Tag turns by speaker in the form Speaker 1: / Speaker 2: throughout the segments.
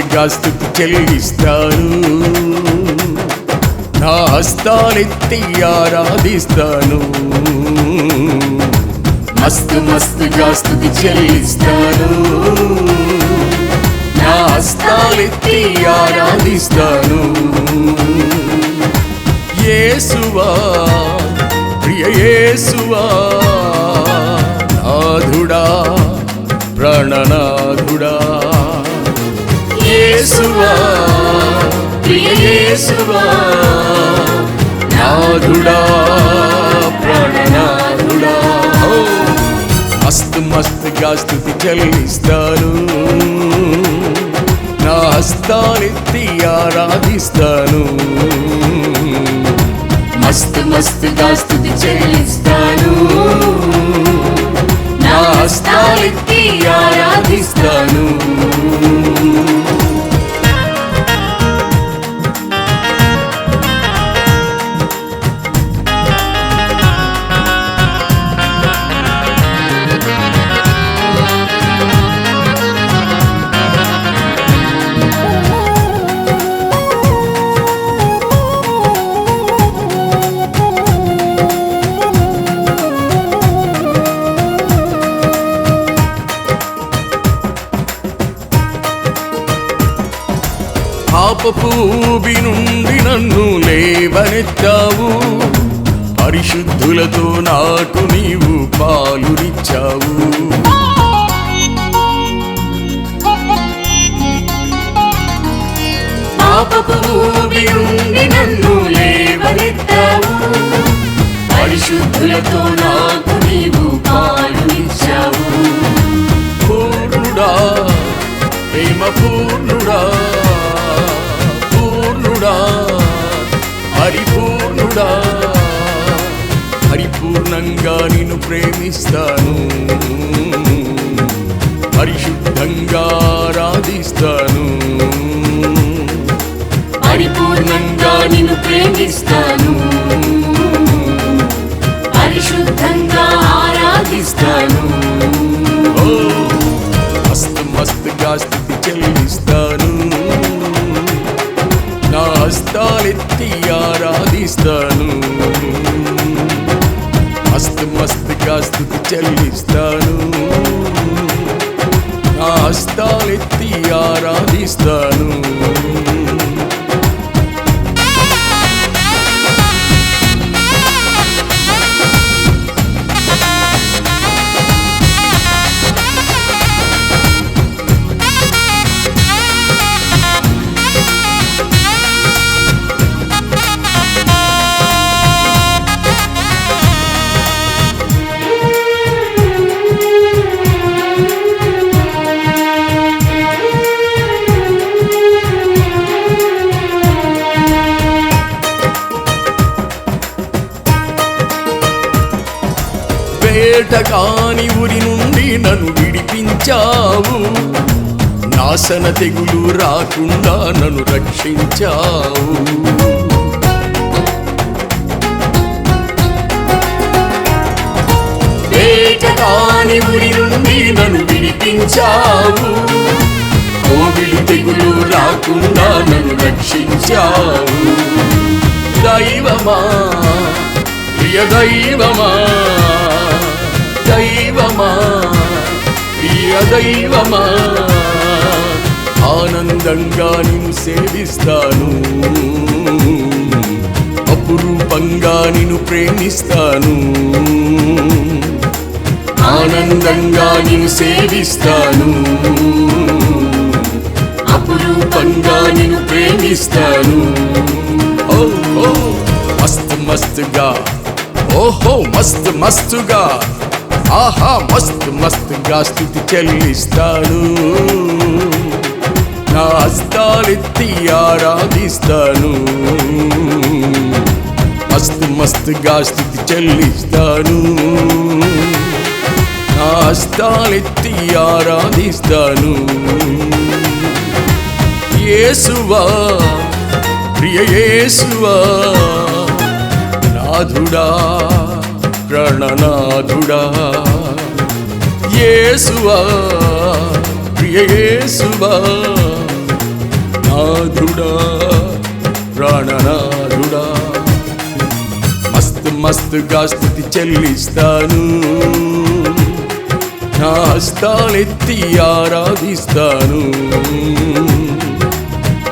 Speaker 1: మస్తు స్థుతి చెల్లిస్తాను నా హస్తాలెత్తి ఆరాధిస్తాను. మస్తు మస్తుగా స్థుతి చెల్లిస్తాను నా హస్తాలెత్తి ఆరాధిస్తాను. యేసువా ప్రియ యేసువా. నాథుడా ప్రాణనాథుడా మస్తు మస్తుగా స్థుతి చెల్లిస్తాను. నా హస్తాలెత్తి ఆరాధిస్తాను మస్తు మస్తుగా స్థుతి చెల్లిస్తాను. నా హస్తాలెత్తి ఆరాధిస్తాను పాపపు నుండి నన్ను లేవనెత్తావు. పరిశుద్ధులతో నాకు నీవు పాలునిచ్చావు. పాపపు నుండి నన్ను లేవనెత్తావు. పరిశుద్ధులతో నాకు నీవు పాలునిచ్చావు. పూరుడా ప్రేమ పూరు పరిపూర్ణంగా నిన్ను ప్రేమిస్తాను. పరిశుద్ధంగా ఆరాధిస్తాను.
Speaker 2: పరిపూర్ణంగా నిన్ను ప్రేమిస్తాను. పరిశుద్ధంగా ఆరాధిస్తాను.
Speaker 1: ఓ, మస్తు మస్తుగా స్థితి చెల్లిస్తాను. నా హస్తాలెత్తి ఆరాధిస్తాను. మస్తు మస్తుగా స్థుతి చెల్లిస్తాను. ఆస్తాలెత్తి ఆరాధిస్తాను. కాని ఉరి నుండి నన్ను విడిపించావు. నాశన తెగులు రాకుండా నన్ను రక్షించావు. కాని ఉరి నుండి నన్ను విడిపించావు. కోవిలు తెగులు రాకుండా నన్ను రక్షించావు. దైవమా ప్రియ దైవమా దైవమా ప్రియ దైవమా ఆనందంగా నిన్ను సేవిస్తాను. అపురూపంగా నిన్ను ప్రేమిస్తాను. ఆనందంగా నిన్ను సేవిస్తాను. అపురూపంగా నిన్ను ప్రేమిస్తాను. ఓహో ఓ మస్తు మస్తుగా. ఓహో మస్తు మస్తుగా. ఆహా మస్తు మస్తుగా స్థుతి చెల్లిస్తాను నా హస్తాలెత్తి ఆరాధిస్తాను. మస్తు మస్తుగా స్థుతి చెల్లిస్తాను. నా హస్తాలెత్తి ఆరాధిస్తాను. యేసువా ప్రియ యేసువా నాథుడా ప్రణనాథుడా. యేసువా ప్రియయేసువా నాథుడా ప్రాణనాథుడా. మస్తు మస్తుగా స్థుతి చెల్లిస్తాను. నా హస్తాలెత్తి ఆరాధిస్తాను.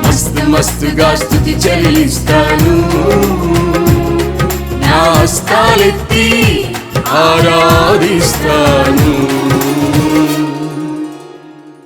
Speaker 1: మస్తు మస్తుగా స్థుతి చెల్లిస్తాను. నా స్థలెత్తి ఆరాధిస్తాను.